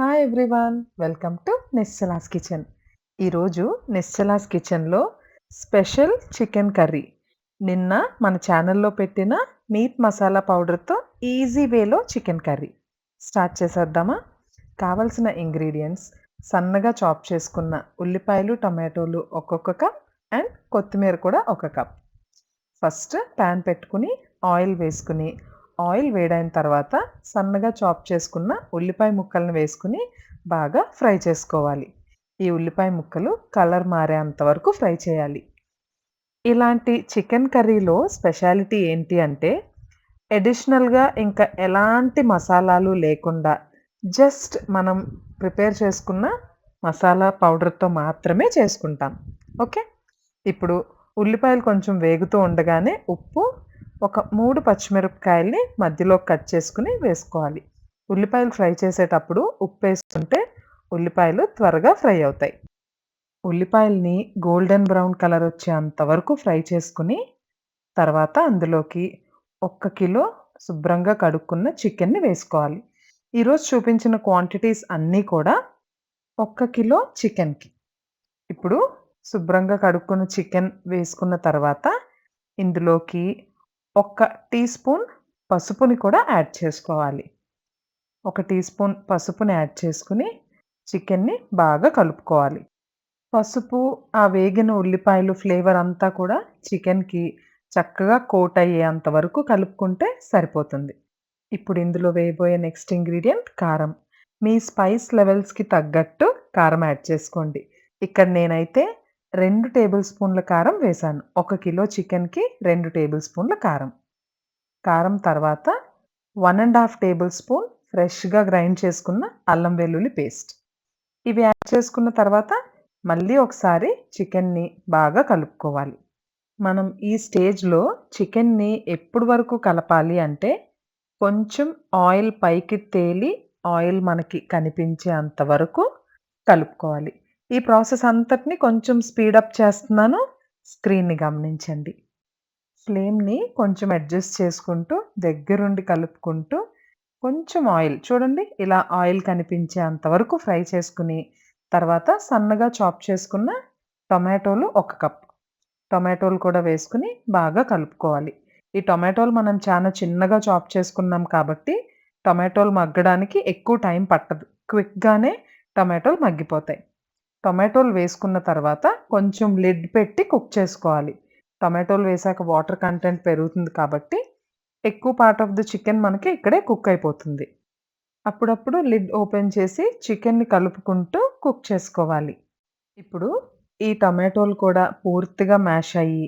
Hi everyone welcome to Nischala's kitchen ఈరోజు నిశ్చలాస్ కిచెన్లో special chicken curry నిన్న మన ఛానల్లో పెట్టిన మీట్ మసాలా పౌడర్తో ఈజీ వేలో చికెన్ కర్రీ స్టార్ట్ చేసేద్దామా? కావలసిన ఇంగ్రీడియంట్స్ సన్నగా చాప్ చేసుకున్న ఉల్లిపాయలు టమాటోలు ఒక్కొక్క కప్ అండ్ కొత్తిమీర కూడా ఒక కప్ ఫస్ట్ ప్యాన్ పెట్టుకుని ఆయిల్ వేసుకుని ఆయిల్ వేడైన తర్వాత సన్నగా చాప్ చేసుకున్న ఉల్లిపాయ ముక్కలను వేసుకుని బాగా ఫ్రై చేసుకోవాలి. ఈ ఉల్లిపాయ ముక్కలు కలర్ మారేంత వరకు ఫ్రై చేయాలి. ఇలాంటి చికెన్ కర్రీలో స్పెషాలిటీ ఏంటి అంటే ఎడిషనల్గా ఇంకా ఎలాంటి మసాలాలు లేకుండా జస్ట్ మనం ప్రిపేర్ చేసుకున్న మసాలా పౌడర్తో మాత్రమే చేసుకుంటాం. ఓకే? ఇప్పుడు ఉల్లిపాయలు కొంచెం వేగుతూ ఉండగానే ఉప్పు ఒక మూడు పచ్చిమిరపకాయల్ని మధ్యలో కట్ చేసుకుని వేసుకోవాలి. ఉల్లిపాయలు ఫ్రై చేసేటప్పుడు ఉప్పు వేసుకుంటే ఉల్లిపాయలు త్వరగా ఫ్రై అవుతాయి. ఉల్లిపాయల్ని గోల్డెన్ బ్రౌన్ కలర్ వచ్చేంత వరకు ఫ్రై చేసుకుని తర్వాత అందులోకి ఒక్క కిలో శుభ్రంగా కడుక్కున్న చికెన్ని వేసుకోవాలి. ఈరోజు చూపించిన క్వాంటిటీస్ అన్నీ కూడా ఒక్క కిలో చికెన్కి. ఇప్పుడు శుభ్రంగా కడుక్కున్న చికెన్ వేసుకున్న తర్వాత ఇందులోకి ఒక టీ స్పూన్ పసుపుని కూడా యాడ్ చేసుకోవాలి. ఒక టీ స్పూన్ పసుపుని యాడ్ చేసుకుని చికెన్ని బాగా కలుపుకోవాలి. పసుపు ఆ వేగిన ఉల్లిపాయలు ఫ్లేవర్ అంతా కూడా చికెన్కి చక్కగా కోట్ అయ్యేంత వరకు కలుపుకుంటే సరిపోతుంది. ఇప్పుడు ఇందులో వేయబోయే నెక్స్ట్ ఇంగ్రీడియంట్ కారం. మీ స్పైస్ లెవెల్స్కి తగ్గట్టు కారం యాడ్ చేసుకోండి. ఇక్కడ నేనైతే రెండు టేబుల్ స్పూన్ల కారం వేశాను ఒక కిలో చికెన్కి రెండు టేబుల్ స్పూన్ల కారం. కారం తర్వాత one and half tablespoon ఫ్రెష్గా గ్రైండ్ చేసుకున్న అల్లం వెల్లుల్లి పేస్ట్. ఇవి యాడ్ చేసుకున్న తర్వాత మళ్ళీ ఒకసారి చికెన్ని బాగా కలుపుకోవాలి. మనం ఈ స్టేజ్లో చికెన్ని ఎప్పుడు వరకు కలపాలి అంటే కొంచెం ఆయిల్ పైకి తేలి ఆయిల్ మనకి కనిపించే అంతవరకు కలుపుకోవాలి. ఈ ప్రాసెస్ అంతటిని కొంచెం స్పీడప్ చేస్తున్నాను. స్క్రీన్ని గమనించండి. ఫ్లేమ్ని కొంచెం అడ్జస్ట్ చేసుకుంటూ దగ్గరుండి కలుపుకుంటూ కొంచెం ఆయిల్ చూడండి ఇలా ఆయిల్ కనిపించే అంతవరకు ఫ్రై చేసుకుని తర్వాత సన్నగా చాప్ చేసుకున్న టొమాటోలు ఒక కప్. టొమాటోలు కూడా వేసుకుని బాగా కలుపుకోవాలి. ఈ టొమాటోలు మనం చాలా చిన్నగా చాప్ చేసుకున్నాం కాబట్టి టొమాటోలు మగ్గడానికి ఎక్కువ టైం పట్టదు. క్విక్గానే టొమాటోలు మగ్గిపోతాయి. టొమాటోలు వేసుకున్న తర్వాత కొంచెం లిడ్ పెట్టి కుక్ చేసుకోవాలి. టొమాటోలు వేసాక వాటర్ కంటెంట్ పెరుగుతుంది కాబట్టి ఎక్కువ పార్ట్ ఆఫ్ ది చికెన్ మనకి ఇక్కడే కుక్ అయిపోతుంది. అప్పుడప్పుడు లిడ్ ఓపెన్ చేసి చికెన్ని కలుపుకుంటూ కుక్ చేసుకోవాలి. ఇప్పుడు ఈ టమాటోలు కూడా పూర్తిగా మ్యాష్ అయ్యి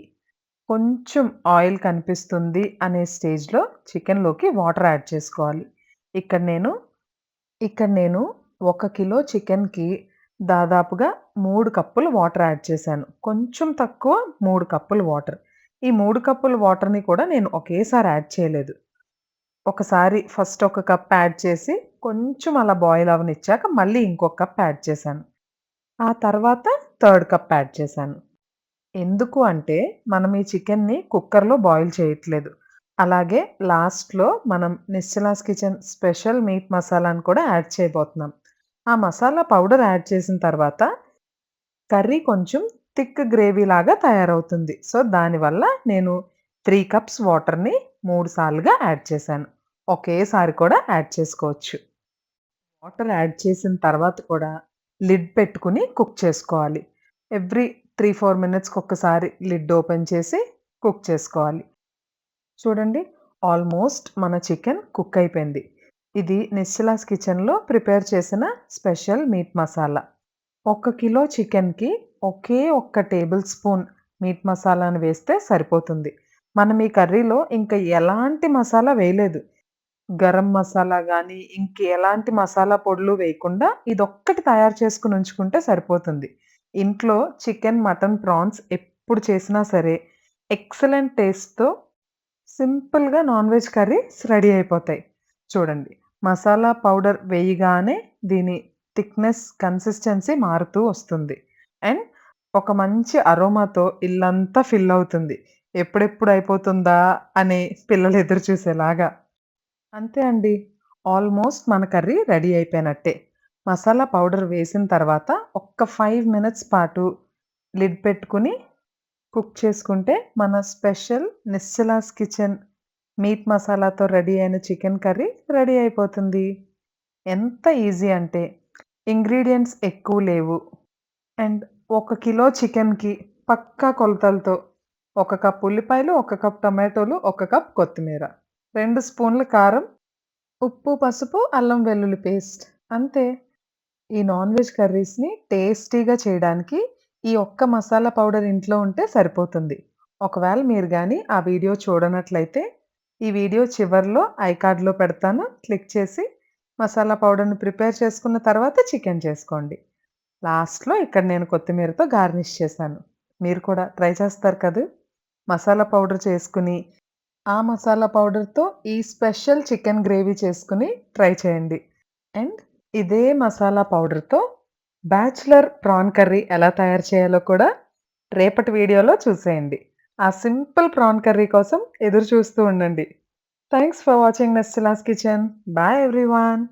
కొంచెం ఆయిల్ కనిపిస్తుంది అనే స్టేజ్లో చికెన్లోకి వాటర్ యాడ్ చేసుకోవాలి. ఇక్కడ నేను ఇక్కడ నేను ఒక కిలో చికెన్కి దాదాపుగా మూడు కప్పులు వాటర్ యాడ్ చేశాను. కొంచెం తక్కువ మూడు కప్పులు వాటర్. ఈ మూడు కప్పుల వాటర్ని కూడా నేను ఒకేసారి యాడ్ చేయలేదు. ఒకసారి ఫస్ట్ ఒక కప్ యాడ్ చేసి కొంచెం అలా బాయిల్ అవనిచ్చాక మళ్ళీ ఇంకొక కప్ యాడ్ చేశాను. ఆ తర్వాత థర్డ్ కప్ యాడ్ చేశాను. ఎందుకు అంటే మనం ఈ చికెన్ని కుక్కర్లో బాయిల్ చేయట్లేదు. అలాగే లాస్ట్లో మనం నిశ్చలాస్ కిచెన్ స్పెషల్ మీట్ మసాలాను కూడా యాడ్ చేయబోతున్నాం. ఆ మసాలా పౌడర్ యాడ్ చేసిన తర్వాత కర్రీ కొంచెం థిక్ గ్రేవీ లాగా తయారవుతుంది. సో దానివల్ల నేను త్రీ కప్స్ వాటర్ని మూడు సార్లుగా యాడ్ చేశాను. ఒకేసారి కూడా యాడ్ చేసుకోవచ్చు. వాటర్ యాడ్ చేసిన తర్వాత కూడా లిడ్ పెట్టుకుని కుక్ చేసుకోవాలి. ఎవ్రీ త్రీ ఫోర్ మినిట్స్కి ఒక్కసారి లిడ్ ఓపెన్ చేసి కుక్ చేసుకోవాలి. చూడండి ఆల్మోస్ట్ మన చికెన్ కుక్ అయిపోయింది. ఇది నిశ్చలాస్ కిచెన్లో ప్రిపేర్ చేసిన స్పెషల్ మీట్ మసాలా. ఒక కిలో చికెన్కి ఒకే ఒక్క టేబుల్ స్పూన్ మీట్ మసాలాను వేస్తే సరిపోతుంది. మనం ఈ కర్రీలో ఇంకా ఎలాంటి మసాలా వేయలేదు. గరం మసాలా కానీ ఇంక ఎలాంటి మసాలా పొడులు వేయకుండా ఇదొక్కటి తయారు చేసుకుని ఉంచుకుంటే సరిపోతుంది. ఇంట్లో చికెన్ మటన్ ప్రాన్స్ ఎప్పుడు చేసినా సరే ఎక్సలెంట్ టేస్ట్తో సింపుల్గా నాన్ వెజ్ కర్రీస్ రెడీ అయిపోతాయి. చూడండి. మసాలా పౌడర్ వేయగానే దీని థిక్నెస్ కన్సిస్టెన్సీ మారుతూ వస్తుంది. అండ్ ఒక మంచి అరోమాతో ఇల్లంతా ఫిల్ అవుతుంది. ఎప్పుడెప్పుడు అయిపోతుందా అని పిల్లలు ఎదురు చూసేలాగా. అంతే అండి. ఆల్మోస్ట్ మన కర్రీ రెడీ అయిపోయినట్టే. మసాలా పౌడర్ వేసిన తర్వాత ఒక్క ఫైవ్ మినిట్స్ పాటు లిడ్ పెట్టుకుని కుక్ చేసుకుంటే మన స్పెషల్ నిశ్చలాస్ కిచెన్ మీట్ మసాలాతో రెడీ అయిన చికెన్ కర్రీ రెడీ అయిపోతుంది. ఎంత ఈజీ అంటే ఇంగ్రీడియంట్స్ ఎక్కువ లేవు. అండ్ ఒక కిలో చికెన్‌కి పక్కా కొలతలతో ఒక కప్ ఉల్లిపాయలు, ఒక కప్ టమాటోలు, ఒక కప్ కొత్తిమీర, రెండు స్పూన్ల కారం, ఉప్పు, పసుపు, అల్లం వెల్లుల్లి పేస్ట్ అంతే. ఈ నాన్ వెజ్ కర్రీస్‌ని టేస్టీగా చేయడానికి ఈ ఒక్క మసాలా పౌడర్ ఇంట్లో ఉంటే సరిపోతుంది. ఒకవేళ మీరు కానీ ఆ వీడియో చూడనట్లయితే ఈ వీడియో చివర్లో ఐ కార్డ్‌లో పెడతాను. క్లిక్ చేసి మసాలా పౌడర్‌ని ప్రిపేర్ చేసుకున్న తర్వాత చికెన్ చేసుకోండి. లాస్ట్‌లో ఇక్కడ నేను కొత్తిమీరతో గార్నిష్ చేశాను. మీరు కూడా ట్రై చేస్తారు కదా మసాలా పౌడర్ చేసుకుని ఆ మసాలా పౌడర్‌తో ఈ స్పెషల్ చికెన్ గ్రేవీ చేసుకుని ట్రై చేయండి. అండ్ ఇదే మసాలా పౌడర్‌తో బ్యాచిలర్ ప్రాన్ కర్రీ ఎలా తయారు చేయాలో కూడా రేపటి వీడియోలో చూసేయండి. ఆ సింపుల్ ప్రాన్ కర్రీ కోసం ఎదురు చూస్తూ ఉండండి. Thanks for watching Nischala's kitchen. Bye everyone